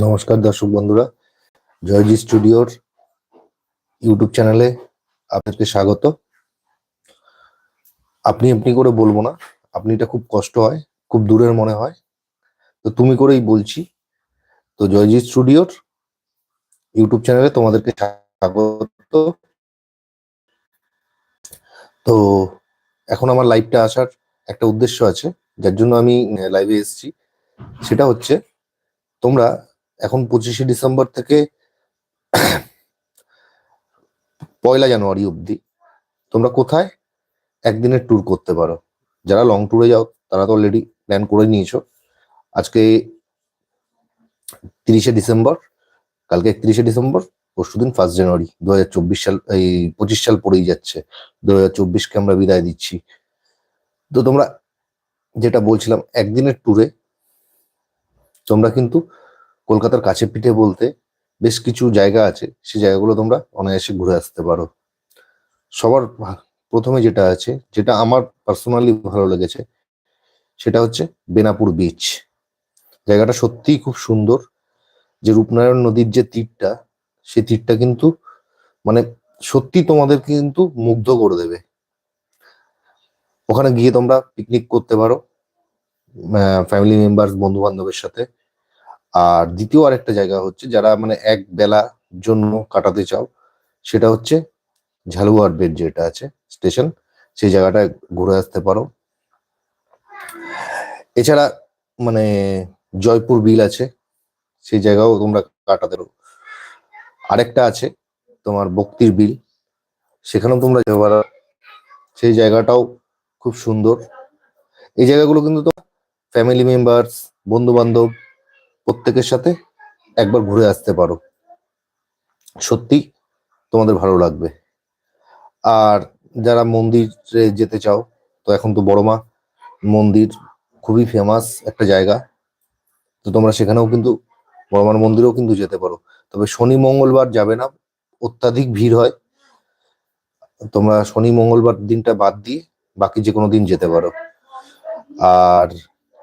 নমস্কার দর্শক বন্ধুরা, জয়জি স্টুডিওর ইউটিউব চ্যানেলে আপনাদেরকে স্বাগত। আপনি আপনি করে বলব না, আপনি এটা খুব কষ্ট হয়, খুব দূরের মনে হয়। তো তুমি করেই বলছি। তো জয়জি স্টুডিওর ইউটিউব চ্যানেলে তোমাদেরকে স্বাগত। তো এখন আমার লাইভটা আসার একটা উদ্দেশ্য আছে, যার জন্য আমি লাইভে এসেছি। সেটা হচ্ছে, তোমরা এখন পঁচিশে ডিসেম্বর থেকে পয়লা জানুয়ারি অবধি তোমরা কোথায় একদিনের ট্যুর করতে পারো। যারা লং ট্যুরে যাও, তারা তো অলরেডি প্ল্যান করে নিয়েছো। আজকে তিরিশে ডিসেম্বর, কালকে একত্রিশে ডিসেম্বর, পরশু দিন ফার্স্ট জানুয়ারি দু হাজার চব্বিশ সাল, এই পঁচিশ সাল পড়েই যাচ্ছে। দু হাজার চব্বিশকে আমরা বিদায় দিচ্ছি। তো তোমরা যেটা বলছিলাম, একদিনের ট্যুরে তোমরা কিন্তু কলকাতার কাছে পিঠে বলতে বেশ কিছু জায়গা আছে। সেই জায়গাগুলো তোমরা অনায়াসে ঘুরে আসতে পারো। সবার প্রথমে যেটা আছে, যেটা আমার পার্সোনালি ভালো লেগেছে, সেটা হচ্ছে বেনাপুর বিচ জায়গাটা সত্যিই খুব সুন্দর। যে রূপনারায়ণ নদীর যে তীরটা সেই তীরটা কিন্তু মানে সত্যি তোমাদের কিন্তু মুগ্ধ করে দেবে। ওখানে গিয়ে তোমরা পিকনিক করতে পারো ফ্যামিলি মেম্বার বন্ধু বান্ধবের সাথে। আর দ্বিতীয় আরেকটা জায়গা হচ্ছে যারা মানে এক বেলা জন্য কাটাতে চাও, সেটা হচ্ছে ঝালুয়ার বেড যেটা আছে, স্টেশন। সেই জায়গাটায় ঘুরে আসতে পারো। এছাড়া মানে জয়পুর বিল আছে, সেই জায়গাও তোমরা কাটাতে পারো। আরেকটা আছে তোমার বক্তির বিল, সেখানেও তোমরা সেই জায়গাটাও খুব সুন্দর। এই জায়গাগুলো কিন্তু ফ্যামিলি মেম্বার্স বন্ধু বান্ধব প্রত্যেকের সাথে একবার ঘুরে আসতে পারো। সত্যি তোমাদের ভালো লাগবে। আর যারা মন্দিরে যেতে চাও, তো এখন তো বড়মা মন্দির খুবই ফেমাস একটা জায়গা। তো তোমরা সেখানেও কিন্তু বড়মার মন্দিরেও কিন্তু যেতে পারো। তবে শনি মঙ্গলবার যাবে না, অত্যাধিক ভিড় হয়। তোমরা শনি মঙ্গলবার দিনটা বাদ দিয়ে বাকি যে কোনো দিন যেতে পারো। আর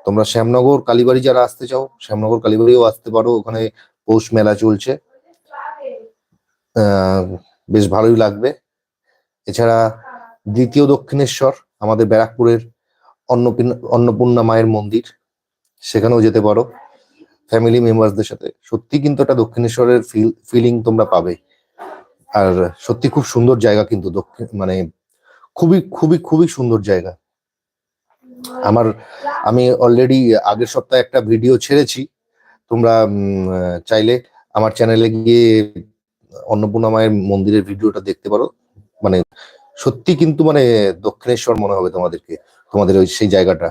তোমরা শ্যামনগর, কালীবাড়ি যারা আসতে চাও, শ্যামনগর, কালীবাড়িও আসতে পারো, ওখানে পৌষ মেলা চলছে। বেশ ভালোই লাগবে। এছাড়া দ্বিতীয় দক্ষিণেশ্বর, আমাদের ব্যারাকপুরের অন্নপূর্ণা অন্নপূর্ণা মায়ের মন্দির, সেখানেও যেতে পারো ফ্যামিলি মেম্বারসদের সাথে। সত্যি কিন্তু একটা দক্ষিণেশ্বরের ফিল ফিলিং তোমরা পাবে। আর সত্যি খুব সুন্দর জায়গা কিন্তু দক্ষিণ মানে খুবই খুবই খুবই সুন্দর জায়গা। আমার, আমি অলরেডি আগের সপ্তাহে একটা ভিডিও ছেড়েছি। তোমরা চাইলে আমার চ্যানেলে গিয়ে অন্নপূর্ণা মায়ের মন্দিরের ভিডিওটা দেখতে পারো। মানে সত্যি কিন্তু মানে দক্ষিণেশ্বর মনে হবে তোমাদেরকে, তোমাদের ওই সেই জায়গাটা।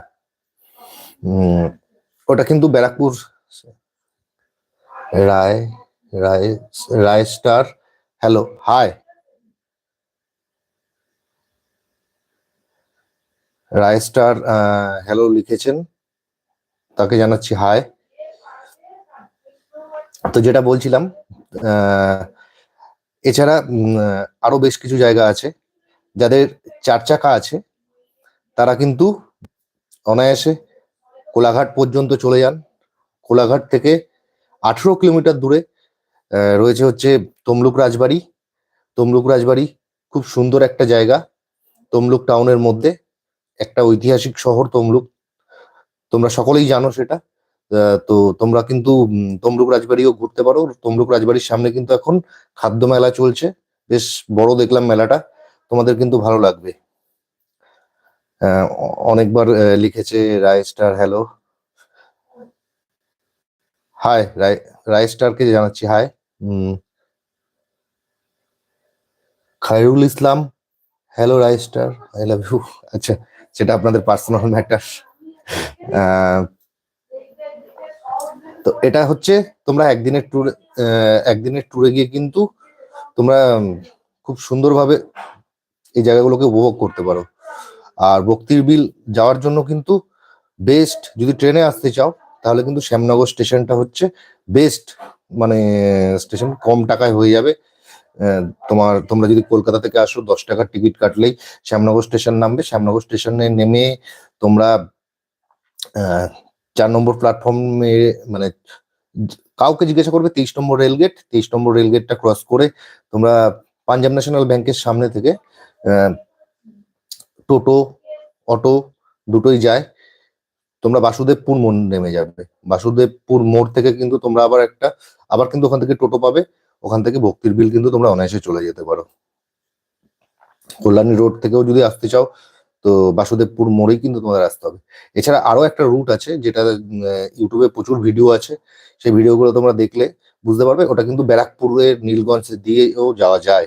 ওটা কিন্তু Barrackpore Roy Roy Roy star hello hi Roy star hello লিখেছেন। তাকে জানাচ্ছি হাই তো যেটা বলছিলাম এছাড়া আরও বেশ কিছু জায়গা আছে। যাদের চার চাকা আছে, তারা কিন্তু অনায়াসে কোলাঘাট পর্যন্ত চলে যান। কোলাঘাট থেকে আঠেরো কিলোমিটার দূরে রয়েছে হচ্ছে তমলুক রাজবাড়ি। তমলুক রাজবাড়ি খুব সুন্দর একটা জায়গা, তমলুক টাউনের মধ্যে। একটা ঐতিহাসিক শহর তমলুক। তোমরা সকলেই জানো সেটা। তো তোমরা কিন্তু তমলুক রাজবাড়িও ঘুরতে পারো। তমলুক রাজবাড়ির সামনে কিন্তু এখন খাদ্য মেলা চলছে। বেশ বড় দেখলাম মেলাটা। তোমাদের কিন্তু ভালো লাগবে। অনেকবার লিখেছে Roy star, hello. Hi, Roy Roy স্টারকে জানাচ্ছি, hi. Khairul Islam, hello Roy star, I love you. আচ্ছা সেটা আপনাদের পার্সোনাল ম্যাটার তো এটা হচ্ছে তোমরা একদিনের ট্যুর একদিনের ট্যুরে গিয়ে কিন্তু তোমরা খুব সুন্দরভাবে এই জায়গাগুলোকে উপভোগ করতে পারো। আর বক্তির বিল যাওয়ার জন্য কিন্তু বেস্ট যদি ট্রেনে আসতে চাও, তাহলে কিন্তু শ্যামনগর স্টেশনটা হচ্ছে বেস্ট মানে স্টেশন কম টাকায় হয়ে যাবে। তোমার, তোমরা যদি কলকাতা থেকে আসো, দশ টাকার টিকিট কাটলেই শ্যামনগর স্টেশন নামবে। শ্যামনগর স্টেশনে নেমে তোমরা চার নম্বর প্ল্যাটফর্মে মানে কাউকে জিজ্ঞাসা করবে তেইশ নম্বর রেলগেট তেইশ নম্বর রেলগেটটা ক্রস করে তোমরা পাঞ্জাব ন্যাশনাল ব্যাংকের সামনে থেকে টোটো, অটো দুটোই যায়। তোমরা বাসুদেবপুর মোড় নেমে যাবে। বাসুদেবপুর মোড় থেকে কিন্তু তোমরা আবার একটা, আবার কিন্তু ওখান থেকে টোটো পাবে। ওখান থেকে ভক্তির বিল কিন্তু তোমরা অনায়াসে চলে যেতে পারো। কল্যাণী রোড থেকেও যদি আসতে চাও, তো বাসুদেবপুর মোড়েই কিন্তু তোমাদের আসতে হবে। এছাড়া আরও একটা রুট আছে, যেটা ইউটিউবে প্রচুর ভিডিও আছে। সেই ভিডিওগুলো তোমরা দেখলে বুঝতে পারবে, ওটা কিন্তু ব্যারাকপুরের নীলগঞ্জ দিয়েও যাওয়া যায়।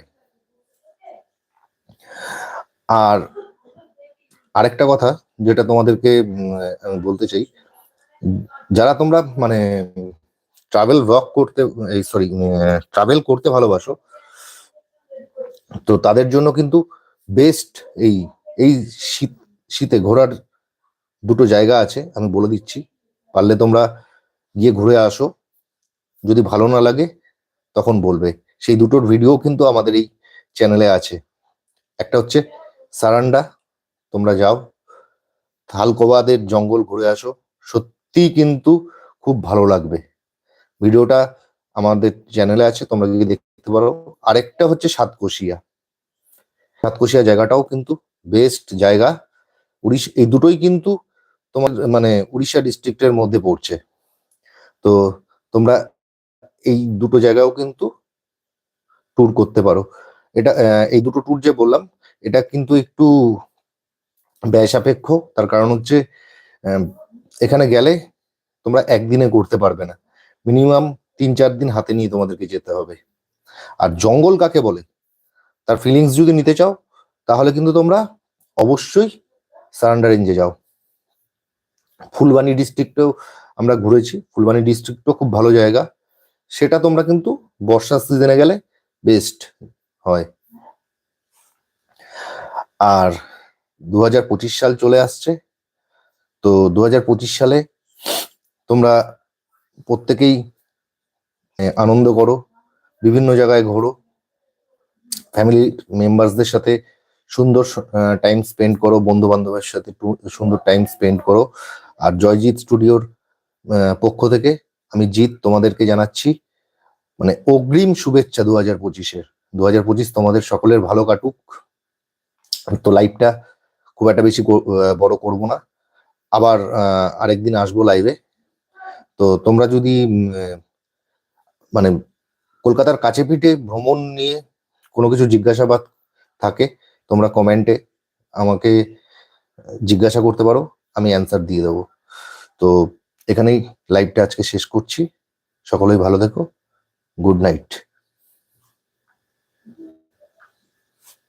আর আরেকটা কথা, যেটা তোমাদেরকে বলতে চাই, যারা তোমরা মানে ট্রাভেল ব্লগ করতে, এই সরি ট্রাভেল করতে ভালোবাসো। তো তাদের জন্য কিন্তু বেস্ট এই এই শীত, শীতে ঘোরার দুটো জায়গা আছে, আমি বলে দিচ্ছি। পারলে তোমরা গিয়ে ঘুরে আসো। যদি ভালো না লাগে, তখন বলবে। সেই দুটোর ভিডিও কিন্তু আমাদের এই চ্যানেলে আছে। একটা হচ্ছে সারান্ডা, তোমরা যাও। থালকোবাদের জঙ্গল ঘুরে আসো। সত্যি কিন্তু খুব ভালো লাগবে। ভিডিওটা আমাদের চ্যানেলে আছে, তোমরা গিয়ে দেখতে পারো। আরেকটা হচ্ছে সাতকোশিয়া। সাতকোশিয়া জায়গাটাও কিন্তু বেস্ট জায়গা। উড়িষ্যা, এই দুটোই কিন্তু তোমার মানে উড়িষ্যা ডিস্ট্রিক্টের মধ্যে পড়ছে। তো তোমরা এই দুটো জায়গাও কিন্তু ট্যুর করতে পারো। এটা এই দুটো ট্যুর যে বললাম, এটা কিন্তু একটু ব্যয় সাপেক্ষ তার কারণ হচ্ছে এখানে গেলে তোমরা একদিনে করতে পারবে না। মিনিমাম তিন চার দিন হাতে নিয়ে তোমাদেরকে যেতে হবে। আর জঙ্গল কাকে বলে? তার ফিলিংস যদি নিতে চাও, তাহলে কিন্তু তোমরা অবশ্যই সারান্ডার রেঞ্জে যাও। ফুলবাণী ডিস্ট্রিক্টেও আমরা ঘুরেছি। ফুলবানি ডিস্ট্রিক্টও খুব ভালো জায়গা। সেটা তোমরা কিন্তু বর্ষার সিজনে গেলে বেস্ট হয়। আর দু সাল চলে আসছে। তো দু সালে তোমরা প্রত্যেকেই আনন্দ করো, বিভিন্ন জায়গায় ঘোরো। ফ্যামিলি মেম্বারসদের সাথে সুন্দর টাইম স্পেন্ড করো বন্ধু বান্ধবের সাথে সুন্দর টাইম স্পেন্ড করো। আর জয়জিৎ স্টুডিওর পক্ষ থেকে আমি জিৎ তোমাদেরকে জানাচ্ছি মানে অগ্রিম শুভেচ্ছা দু হাজার পঁচিশের। দু হাজার পঁচিশ তোমাদের সকলের ভালো কাটুক। তো লাইভটা খুব একটা বেশি বড় করব না। আবার আরেকদিন আসব লাইভে তো তোমরা যদি মানে কলকাতার কাছে পিঠে ভ্রমণ নিয়ে কোনো কিছু জিজ্ঞাসাবাদ থাকে, তোমরা কমেন্টে আমাকে জিজ্ঞাসা করতে পারো, আমি অ্যান্সার দিয়ে দেবো। তো এখানেই লাইভটা আজকে শেষ করছি। সকলেই ভালো থেকো। Good night